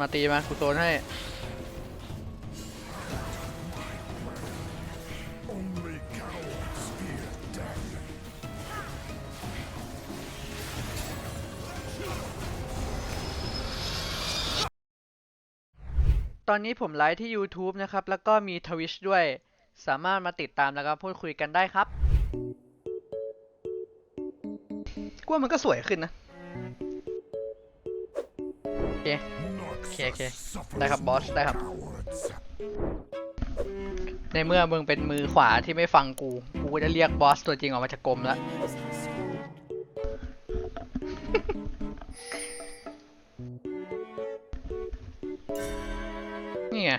มาตีมากูโซนให้ ตอนนี้ผมไลฟ์ที่ YouTube นะครับ แล้วก็มี Twitch ด้วย สามารถมาติดตามแล้วก็พูดคุยกันได้ครับกว่ามันก็สวยขึ้นนะ โอเค Noxus okay. suffers ได้ครับบอสได้ครับ ในเมื่อมึงเป็นมือขวาที่ไม่ฟังกู กูจะเรียกบอสตัวจริงออกมาจากกรมแล้ว นี่ไง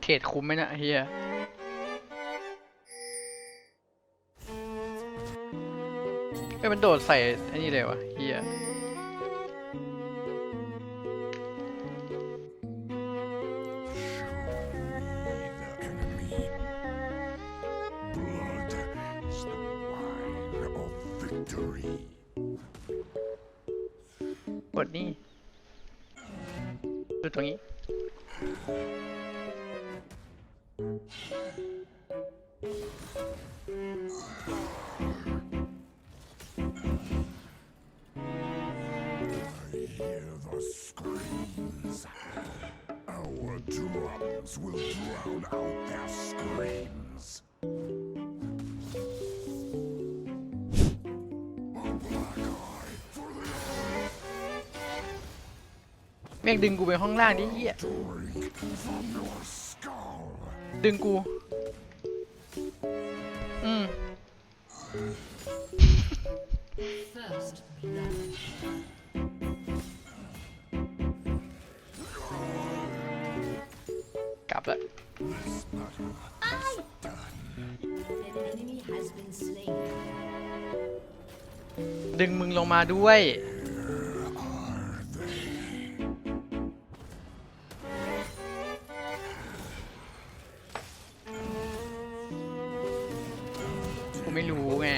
เทรดคุ้มไหมนะเฮีย มันโดดใส่อันนี้เลยวะเฮียกดนี่ดูตรงนี้ drums will drown out their screams. A black eye for the แม่งดึงกูไปห้องล่างดิเฮีย drink from your skull. ดึงกู อืม บแล้ว An enemy has been slain. ดึงมึงลงมาด้วย กูไม่รู้ไง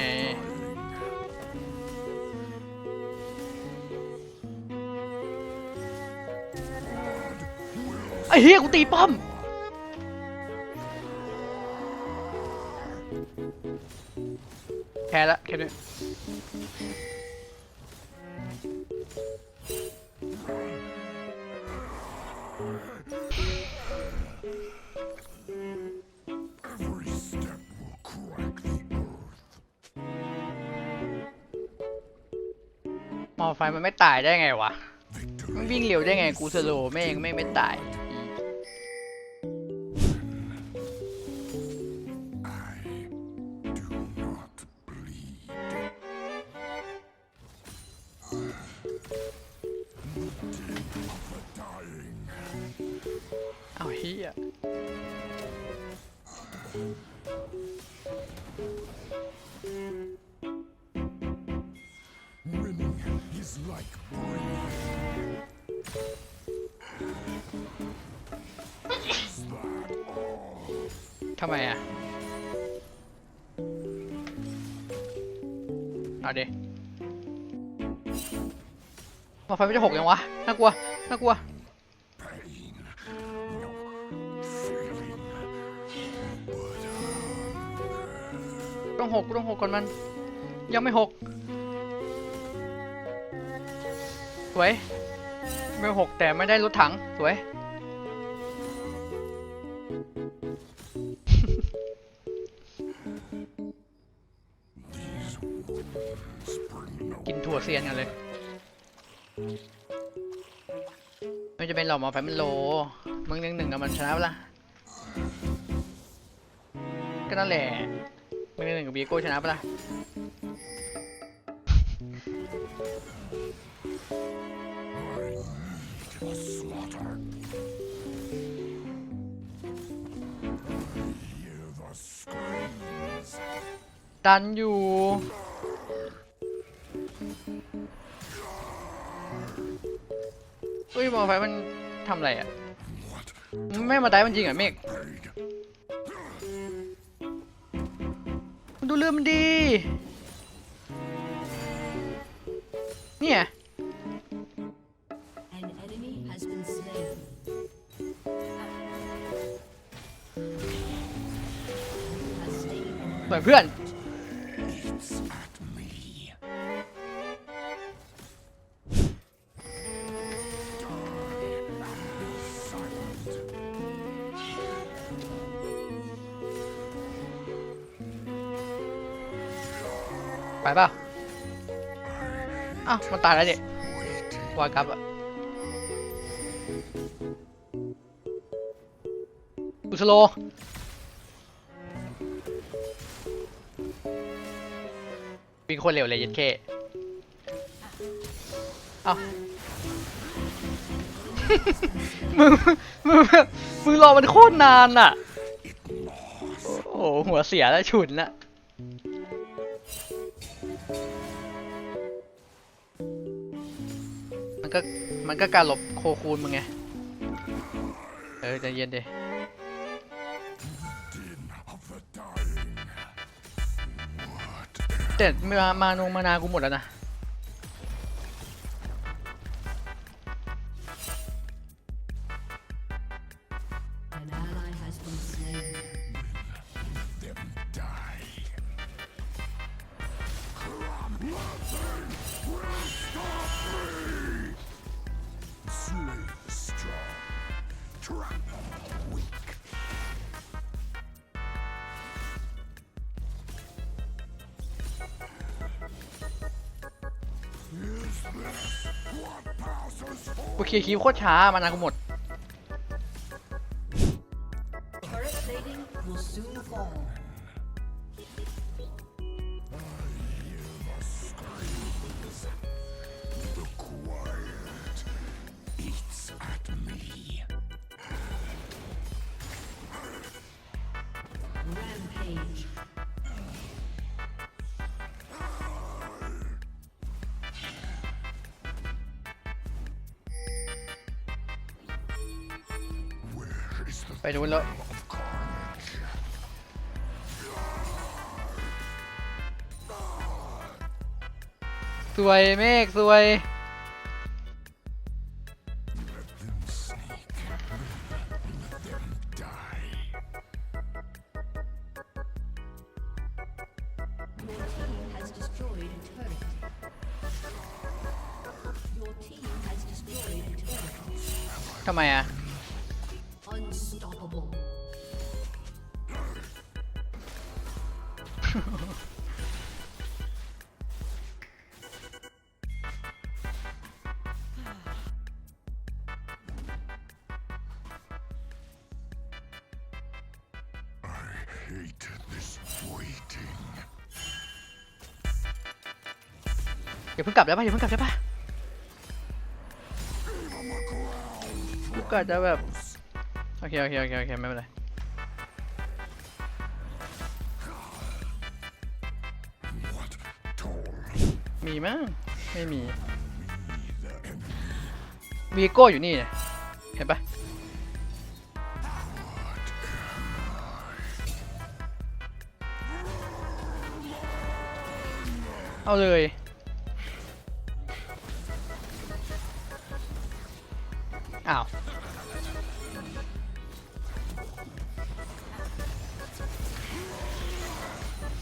ไอ้เฮียกูตีป้อม พ้ละแค่นี้มอไฟมันไม่ตายได้ไงวะมันวิ่งเร็วได้ไงกูสโลว์แม่งไม่งไม่ตาย ทำไมอะ เอาเดมาไฟไม่จะหกยังวะ น่ากลัว น่ากลัว ต้องหกกูต้องหกก่อนมัน ยังไม่หกสวยไม่หกแต่ไม่ได้รถถังสวยกินถั่วเซียนกันเลยไม่จะเป็นหรอกหมอไฟมันโลมึงหนึ่งหนึ่งกับมันชนะปะล่ะก็นั่นแหละ มึงหนึ่งหนึ่งกับบีโก้ชนะปะล่ะดันอยู่ เฮ้ยหมอไฟมันทำอะไรอะ ไม่มาได้มันจริงเหรอะเมฆ ดูเรือมันดี เนี่ย An enemy has been slain. Has slain เหมือนเพื่อน ไปเปล่าอ้าวมันตายแล้วดิวายกลับอะอุสโลวิ่งโคนเร็วเลยยันเคเอ้ามึงมึงมึงรอมันโคตรนานอะโอ้โหหัวเสียแล้วฉุนอะ ก็มันก็การหลบโคคูนมึงไง เออใจเย็นดิ Din of the dying. What แต่มามานูมานากูหมดแล้วนะ trample the weak. Is this what passes for กูเคลียร์คิวโคตรช้ามานากูหมด Turret plating will soon fall. Rampage. ไปดูนแล้ว Of carnage. สวยเมฆสวย ทำไมอะ Unstoppable. Hate this waiting. อย่าเพิ่งกลับได้ปะอย่าเพิ่งกลับได้ปะ กูกะจะแบบ โอเค โอเค โอเค โอเค ไม่เป็นไร มีมั้งไม่มีวีโก้อยู่นี่เนี่ยเห็นปะเอาเลย อ้าว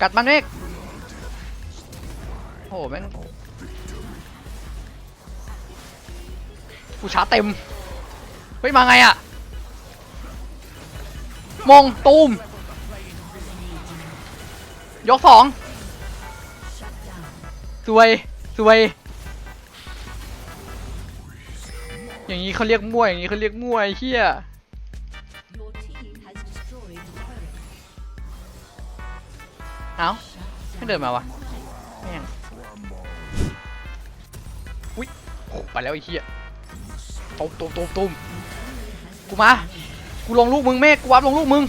กัดมันเมกโอ้โหแม่งกูชาเต็ม เฮ้ย มาไงอะมงตูม ยกสองสวยสวย อย่างนี้เขาเรียกมั่วอย่างนี้เขาเรียกมั่วไอ้เหี้ยเอ้าไม่เดินมาวะแม่งอุ้ยโอ้ไปแล้วไอ้เหี้ยตุ้มตุ้มตุ้มตุ้มกูมา กูลงลูกมึงเมฆกูวับลงลูกมึง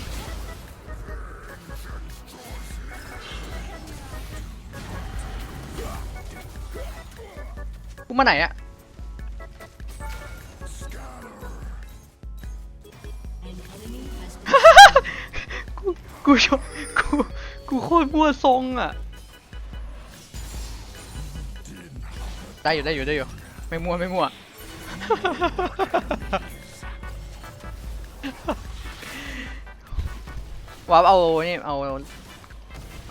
กูมาไหนอะ กูกูชอบกู กูโคตรมั่วทรงอะ ได้อยู่ได้อยู่ได้อยู่ ไม่มั่วไม่มั่ว วาร์ปเอานี่เอา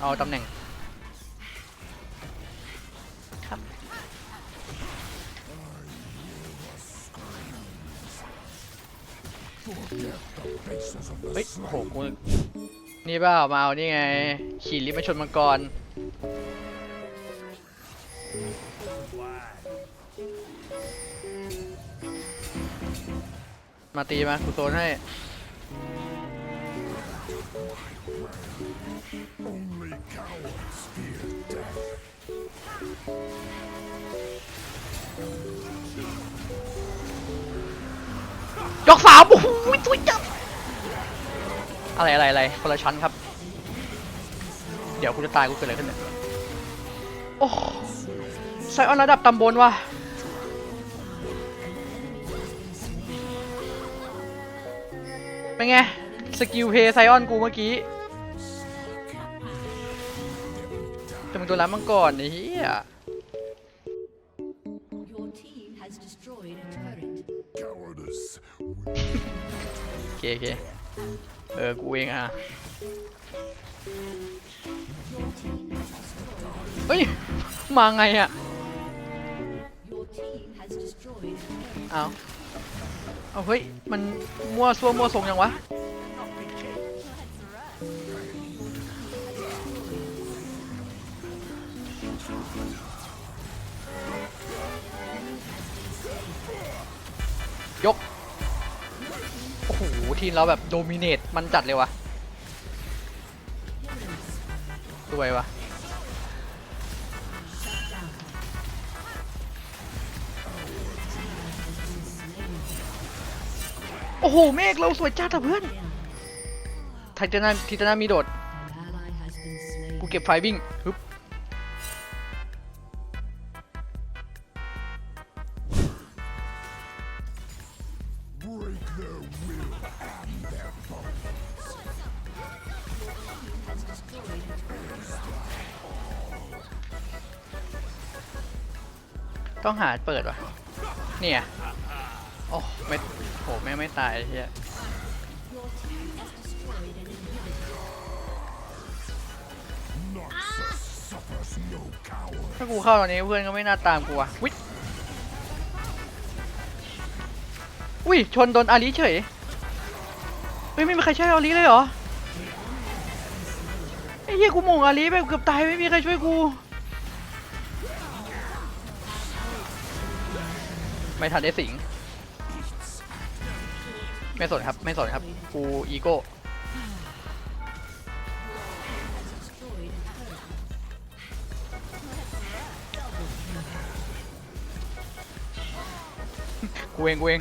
เอาตำแหน่ง ครับ เฮ้ยโอ้โหกู นี่เปล่ามาเอานี่ไง ขี่ลิฟต์มาชนมังกร มาตีมากูโซนให้ Only cowards fear death. ยกสามโอ้โหตัวจับ อะไรอะไรอะไรคนละชั้นครับ เดี๋ยวกูจะตายกูเกิดอะไรขึ้นเนี่ยโอ้ไซออนระดับตำบลว่ะเป็นไง สกิลเพย์ไซออนกูเมื่อกี้จะมึงตัวร้านมังกรไอ้เหี้ย Your team has destroyed a turret. Cowardice โอเคโอเคเเออ กูเองอะ เฮ้ย มาไงอะเอาเอาเฮ้ย มันมั่วซั่วมั่วทรงยังวะ ยก หทีมเราแบบโดมิเนตมันจัดเลยวะสวยวะโอ้โห เมฆเราสวยจัดอะเพื่อนไทเทนาทิตานามีโดด กูเก็บไฟวิ่งฮึบ ต้องหาเปิดวะเนี่ยโอ้ไม่โหแม่ไม่ตายเฮียถ้ากูเข้าตอนนี้เพื่อนก็ไม่น่าตามกูว่ะวิอุ้ยชนโดนอาลีเฉยเฮ้ยไม่มีใครช่วยอาลีเลยเหรอไอ้เหี้ยกูโมงอาลีไปเกือบตายไม่มีใครช่วยกู ไม่ทันได้สิง ไม่สนครับ ไม่สนครับ กูอีโก้ กูเองกูเอง